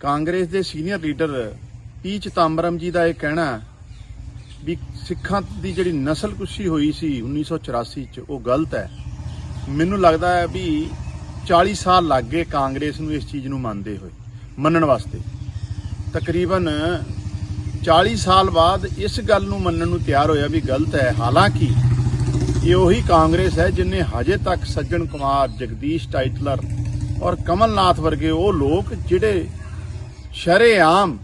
ਕਾਂਗਰਸ ਦੇ senior leader ਪੀ ਚਿਦੰਬਰਮ ਜੀ ਦਾ ਇਹ ਕਹਿਣਾ ਵੀ ਸਿੱਖਾਂ ਦੀ ਜਿਹੜੀ ਨਸਲਕੁਸ਼ੀ ਹੋਈ ਸੀ 1984 ਚ, ਉਹ ਗਲਤ ਹੈ। ਮੈਨੂੰ ਲੱਗਦਾ ਹੈ ਵੀ 40 ਸਾਲ ਲੱਗ ਗਏ ਕਾਂਗਰਸ ਨੂੰ ਇਸ ਚੀਜ਼ ਨੂੰ ਮੰਨਦੇ ਹੋਏ, ਮੰਨਣ ਵਾਸਤੇ। ਤਕਰੀਬਨ 40 ਸਾਲ ਬਾਅਦ ਇਸ ਗੱਲ ਨੂੰ ਮੰਨਣ ਨੂੰ ਤਿਆਰ ਹੋਇਆ ਵੀ ਗਲਤ ਹੈ। ਹਾਲਾਂਕਿ ਇਹ ਉਹੀ ਕਾਂਗਰਸ ਹੈ ਜਿਨੇ ਹਜੇ ਤੱਕ ਸੱਜਣ ਕੁਮਾਰ, ਜਗਦੀਸ਼ ਟਾਈਟਲਰ ਔਰ ਕਮਲਨਾਥ ਵਰਗੇ ਉਹ ਲੋਕ ਜਿਹੜੇ ਸ਼ਰੇਆਮ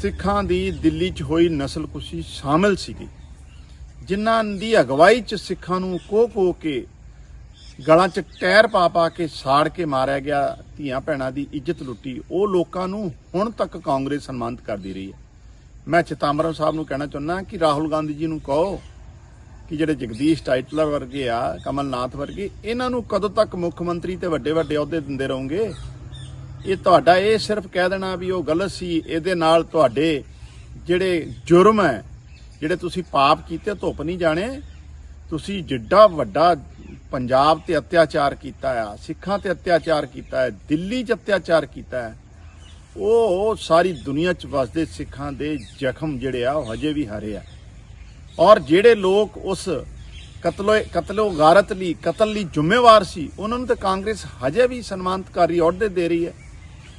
ਸਿੱਖਾਂ ਦੀ ਦਿੱਲੀ 'ਚ ਹੋਈ ਨਸਲਕੁਸ਼ੀ ਸ਼ਾਮਿਲ ਸੀਗੀ। ਜਿਨ੍ਹਾਂ ਦੀ ਅਗਵਾਈ 'ਚ ਸਿੱਖਾਂ ਨੂੰ ਕੋ ਕੋ ਕੇ ਗਲਾਂ 'ਚ ਟਾਇਰ ਪਾ ਪਾ ਕੇ ਸਾੜ ਕੇ ਮਾਰਿਆ ਗਿਆ, ਧੀਆਂ ਭੈਣਾਂ ਦੀ ਇੱਜ਼ਤ ਲੁੱਟੀ, ਉਹ ਲੋਕਾਂ ਨੂੰ ਹੁਣ ਤੱਕ ਕਾਂਗਰਸ ਸਨਮਾਨਿਤ ਕਰਦੀ ਰਹੀ ਹੈ। ਮੈਂ ਚਿਤੰਬਰਮ ਸਾਹਿਬ ਨੂੰ ਕਹਿਣਾ ਚਾਹੁੰਦਾ ਕਿ ਰਾਹੁਲ ਗਾਂਧੀ ਜੀ ਨੂੰ ਕਹੋ ਕਿ ਜਿਹੜੇ ਜਗਦੀਸ਼ ਟਾਈਟਲਰ ਵਰਗੇ ਆ, ਕਮਲਨਾਥ ਵਰਗੇ, ਇਹਨਾਂ ਨੂੰ ਕਦੋਂ ਤੱਕ ਮੁੱਖ ਮੰਤਰੀ ਤੇ ਵੱਡੇ ਵੱਡੇ ਅਹੁਦੇ ਦਿੰਦੇ ਰਹੋਗੇ? ਇਹ ਤੁਹਾਡਾ ਇਹ ਸਿਰਫ ਕਹਿ ਦੇਣਾ ਵੀ ਉਹ ਗਲਤ ਸੀ, ਇਹਦੇ ਨਾਲ ਤੁਹਾਡੇ ਜਿਹੜੇ ਜੁਰਮ ਹੈ, ਜਿਹੜੇ ਤੁਸੀਂ ਪਾਪ ਕੀਤੇ, ਧੁੱਪ ਨਹੀਂ ਜਾਣੇ, ਤੁਸੀਂ ਜਿੱਡਾ ਵੱਡਾ ਪੰਜਾਬ ਤੇ ਅਤਿਆਚਾਰ ਕੀਤਾ ਆ, ਸਿੱਖਾਂ ਤੇ ਅਤਿਆਚਾਰ ਕੀਤਾ ਹੈ, ਦਿੱਲੀ 'ਚ ਅਤਿਆਚਾਰ ਕੀਤਾ ਹੈ, ਉਹ ਸਾਰੀ ਦੁਨੀਆ 'ਚ ਵਸਦੇ ਸਿੱਖਾਂ ਦੇ ਜ਼ਖਮ ਜਿਹੜੇ ਆ, ਉਹ ਹਜੇ ਵੀ ਹਰੇ ਆ। ਔਰ ਜਿਹੜੇ ਲੋਕ ਉਸ ਕਤਲੋ ਕਤਲੋ ਗਾਰਤ ਲਈ, ਕਤਲ ਲਈ ਜ਼ਿੰਮੇਵਾਰ ਸੀ, ਉਹਨਾਂ ਨੂੰ ਤਾਂ ਕਾਂਗਰਸ ਹਜੇ ਵੀ ਸਨਮਾਨਿਤ ਕਰ ਰਹੀ ਅਹੁਦੇ ਦੇ ਰਹੀ ਹੈ।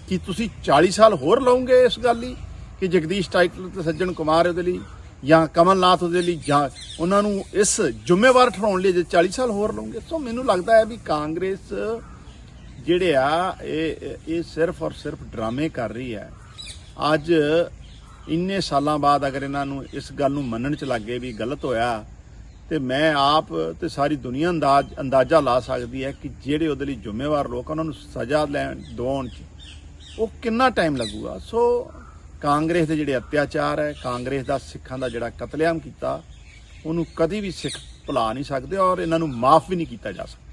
ਕਿ ਤੁਸੀਂ 40 ਸਾਲ ਹੋਰ ਲਓਗੇ ਇਸ ਗੱਲ ਲਈ? ਕਿ ਜਗਦੀਸ਼ ਟਾਈਟਲ ਤੇ ਸੱਜਣ ਕੁਮਾਰ ਉਹਦੇ ਲਈ ਜਾਂ ਕਮਲਨਾਥ ਉਹਦੇ ਲਈ ਜਾਂ ਉਹਨਾਂ ਨੂੰ ਇਸ ਜ਼ਿੰਮੇਵਾਰ ਠਹਿਰਾਉਣ ਲਈ ਜੇ 40 ਸਾਲ ਹੋਰ ਲਓਗੇ? ਸੋ ਮੈਨੂੰ ਲੱਗਦਾ ਹੈ ਵੀ ਕਾਂਗਰਸ ਜਿਹੜੇ ਆ ਇਹ ਇਹ ਸਿਰਫ ਔਰ ਸਿਰਫ ਡਰਾਮੇ ਕਰ ਰਹੀ ਹੈ। ਅੱਜ ਇੰਨੇ ਸਾਲਾਂ ਬਾਅਦ ਅਗਰ ਇਹਨਾਂ ਨੂੰ ਇਸ ਗੱਲ ਨੂੰ ਮੰਨਣ ਚ ਲੱਗੇ ਵੀ ਗਲਤ ਹੋਇਆ ਤੇ ਮੈਂ ਆਪ ਤੇ ਸਾਰੀ ਦੁਨੀਆ ਅੰਦਾਜ਼ ਅੰਦਾਜ਼ਾ ਲਾ ਸਕਦੀ ਹੈ ਕਿ ਜਿਹੜੇ ਉਹਦੇ ਲਈ ਜ਼ਿੰਮੇਵਾਰ ਲੋਕ ਆ, ਉਹਨਾਂ ਨੂੰ ਸਜ਼ਾ ਲੈਣ ਦਵਾਉਣ ਚ ਉਹ ਕਿੰਨਾ ਟਾਈਮ ਲੱਗੂਗਾ? ਸੋ ਕਾਂਗਰਸ ਦੇ ਜਿਹੜੇ ਅਤਿਆਚਾਰ ਹੈ, ਕਾਂਗਰਸ ਦਾ ਸਿੱਖਾਂ ਦਾ ਜਿਹੜਾ ਕਤਲੇਆਮ ਕੀਤਾ, ਉਹਨੂੰ ਕਦੀ ਵੀ ਸਿੱਖ ਭੁਲਾ ਨਹੀਂ ਸਕਦੇ ਔਰ ਇਹਨਾਂ ਨੂੰ ਮਾਫ ਵੀ ਨਹੀਂ ਕੀਤਾ ਜਾ ਸਕਦਾ।